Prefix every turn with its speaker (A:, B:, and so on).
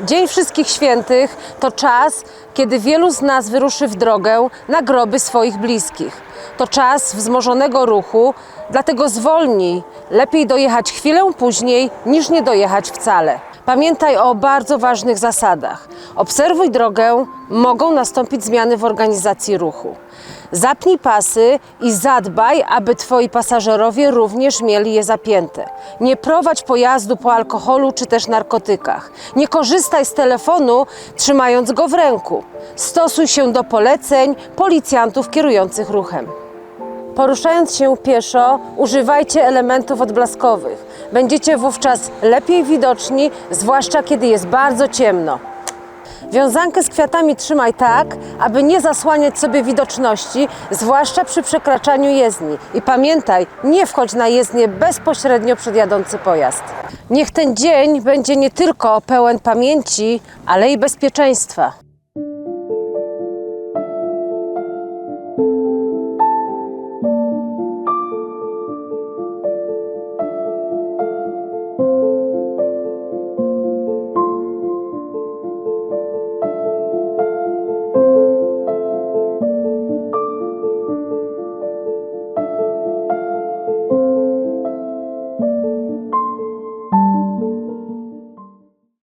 A: Dzień Wszystkich Świętych to czas, kiedy wielu z nas wyruszy w drogę na groby swoich bliskich. To czas wzmożonego ruchu, dlatego zwolnij. Lepiej dojechać chwilę później, niż nie dojechać wcale. Pamiętaj o bardzo ważnych zasadach. Obserwuj drogę, mogą nastąpić zmiany w organizacji ruchu. Zapnij pasy i zadbaj, aby twoi pasażerowie również mieli je zapięte. Nie prowadź pojazdu po alkoholu czy też narkotykach. Nie korzystaj z telefonu, trzymając go w ręku. Stosuj się do poleceń policjantów kierujących ruchem. Poruszając się pieszo, używajcie elementów odblaskowych. Będziecie wówczas lepiej widoczni, zwłaszcza kiedy jest bardzo ciemno. Wiązankę z kwiatami trzymaj tak, aby nie zasłaniać sobie widoczności, zwłaszcza przy przekraczaniu jezdni. I pamiętaj, nie wchodź na jezdnię bezpośrednio przed jadący pojazd. Niech ten dzień będzie nie tylko pełen pamięci, ale i bezpieczeństwa.